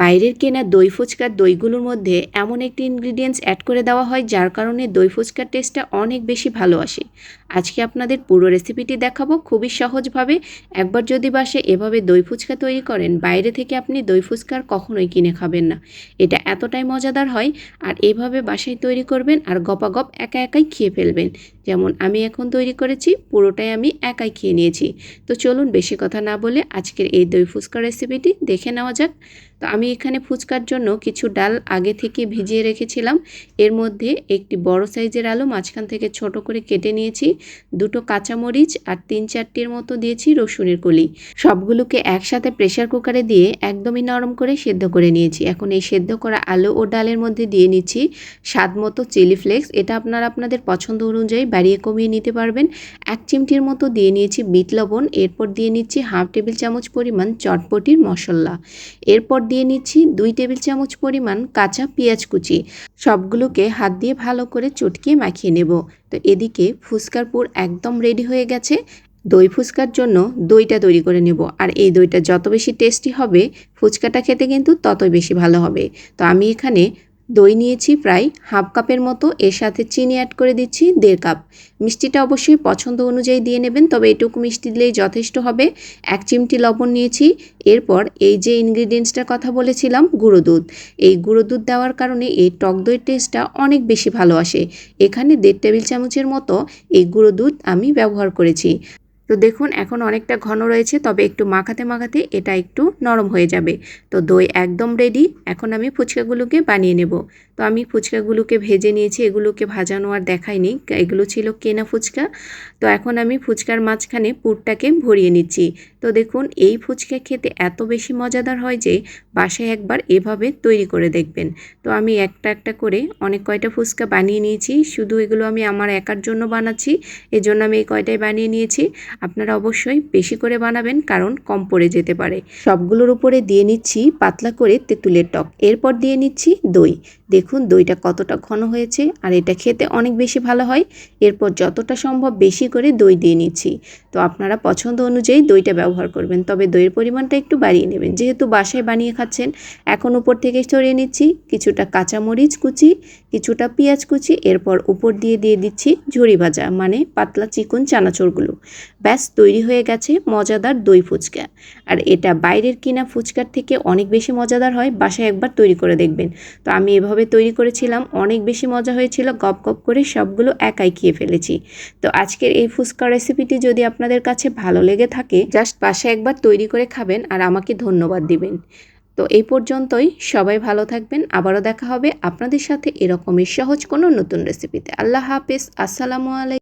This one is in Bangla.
বাইরের কেনা দই ফুচকার দইগুলোর মধ্যে এমন একটি ইনগ্রিডিয়েন্টস অ্যাড করে দেওয়া হয়, যার কারণে দই ফুচকার টেস্টটা অনেক বেশি ভালো আসে। আজকে আপনাদের পুরো রেসিপিটি দেখাবো খুবই সহজভাবে। একবার যদি বাসে এভাবে দই ফুচকা তৈরি করেন, বাইরে থেকে আপনি দই ফুচকার কখনোই কিনে খাবেন না। এটা এতটাই মজাদার হয়, আর এভাবে বাসায় তৈরি করবেন আর গপাগপ একা একাই খেয়ে ফেলবেন। যেমন আমি এখন তৈরি করেছি, পুরোটাই আমি একাই খেয়ে নিয়েছি। তো চলুন বেশি কথা না বলে আজকের এই দই ফুচকা রেসিপিটি দেখে নেওয়া যাক। তো আমি এখানে ফুচকার জন্য কিছু ডাল আগে থেকে ভিজিয়ে রেখেছিলাম। এর মধ্যে একটি বড় সাইজের আলু মাঝখান থেকে ছোট করে কেটে নিয়েছি, দুটো কাঁচামরিচ আর তিন চারটির মতো দিয়েছি রসুনের কলি। সবগুলোকে একসাথে প্রেশার কুকারে দিয়ে একদমই নরম করে সেদ্ধ করে নিয়েছি। এখন এই সেদ্ধ করা আলু ও ডালের মধ্যে দিয়ে নিচ্ছি স্বাদ মতো চিলি ফ্লেক্স। এটা আপনারা আপনাদের পছন্দ অনুযায়ী বাড়িয়ে কমিয়ে নিতে পারবেন। এক চিমটির মতো দিয়ে নিয়েছি বিট লবণ। এরপর দিয়ে নিচ্ছি হাফ টেবিল চামচ পরিমাণ চটপটির মশলা। এরপর দিয়ে নিচ্ছি দুই টেবিল চামচ পরিমাণ কাঁচা পেঁয়াজ কুচি। সবগুলোকে হাত দিয়ে ভালো করে চটকিয়ে মাখিয়ে নেব। তো এদিকে ফুচকার পুর একদম রেডি হয়ে গেছে। দই ফুচকার জন্য দইটা তৈরি করে নেব। আর এই দইটা যত বেশি টেস্টি হবে, ফুচকাটা খেতে কিন্তু ততই বেশি ভালো হবে। তো আমি এখানে দই নিয়েছি প্রায় হাফ কাপের মতো। এর সাথে চিনি অ্যাড করে দিচ্ছি দেড় কাপ। মিষ্টিটা অবশ্যই পছন্দ অনুযায়ী দিয়ে নেবেন, তবে এটুকু মিষ্টি দিলেই যথেষ্ট হবে। এক চিমটি লবণ নিয়েছি। এরপর এই যে ইনগ্রিডিয়েন্টসটার কথা বলেছিলাম, গুঁড়ো দুধ। এই গুঁড়ো দুধ দেওয়ার কারণে এই টক দইয়ের টেস্টটা অনেক বেশি ভালো আসে। এখানে দেড় টেবিল চামচের মতো এই গুঁড়ো দুধ আমি ব্যবহার করেছি। তো দেখুন, এখন অনেকটা ঘন রয়েছে, তবে একটু মাখাতে মাখাতে এটা একটু নরম হয়ে যাবে। তো দই একদম রেডি এখন আমি ফুচকাগুলোকে বানিয়ে নেব। তো আমি ফুচকাগুলোকে ভেজে নিয়েছি, এগুলোকে ভাজানো আর দেখাইনি, এগুলো ছিল কেনা ফুচকা। তো এখন আমি ফুচকার মাঝখানে পুরটাকে ভরিয়ে নিচ্ছি। তো দেখুন, এই ফুচকা খেতে এত বেশি মজাদার হয় যে, বাসায় একবার এভাবে তৈরি করে দেখবেন। তো আমি একটা একটা করে অনেক কয়টা ফুচকা বানিয়ে নিয়েছি, শুধু এগুলো আমি আমার একার জন্য বানাচ্ছি, এজন্য আমি এই কয়টাই বানিয়ে নিয়েছি। আপনারা অবশ্যই বেশি করে বানাবেন, কারণ কম পড়ে যেতে পারে। সবগুলোর উপরে দিয়ে নিচ্ছি পাতলা করে তেঁতুলের টক। এরপর দিয়ে নিচ্ছি দই। দেখুন, দইটা কতটা ঘন হয়েছে, আর এটা খেতে অনেক বেশি ভালো হয়। এরপর যতটা সম্ভব বেশি করে দই দিয়ে নিচ্ছি। তো আপনারা পছন্দ অনুযায়ী দইটা ব্যবহার করবেন, তবে দইয়ের পরিমাণটা একটু বাড়িয়ে নেবেন। যেহেতু বাসায় বানিয়ে খাচ্ছেন, এখন উপর থেকে ছড়িয়ে নিচ্ছি কিছুটা কাঁচামরিচ কুচি, কিছুটা পেঁয়াজ কুচি, এরপর উপর দিয়ে দিয়ে দিচ্ছি ঝুড়ি ভাজা মানে পাতলা চিকন চানাচুরগুলো। ব্যাস তৈরি হয়ে গেছে মজাদার দই ফুচকা। আর এটা বাইরের কিনা ফুচকার থেকে অনেক বেশি মজাদার হয়, বাসায় একবার তৈরি করে দেখবেন। তো আমি এভাবে তৈরি করেছিলাম, অনেক বেশি মজা হয়েছিল, গপ গপ করে সবগুলো একাই খেয়ে ফেলেছি। তো আজকের এই ফুচকা রেসিপিটি যদি আপনাদের কাছে ভালো লেগে থাকে, জাস্ট বাসায় একবার তৈরি করে খাবেন আর আমাকে ধন্যবাদ দিবেন। তো এই পর্যন্তই, সবাই ভালো থাকবেন, আবারও দেখা হবে আপনাদের সাথে এরকমই সহজ কোনো নতুন রেসিপিতে। আল্লাহ হাফেজ, আসসালামু আলাইকুম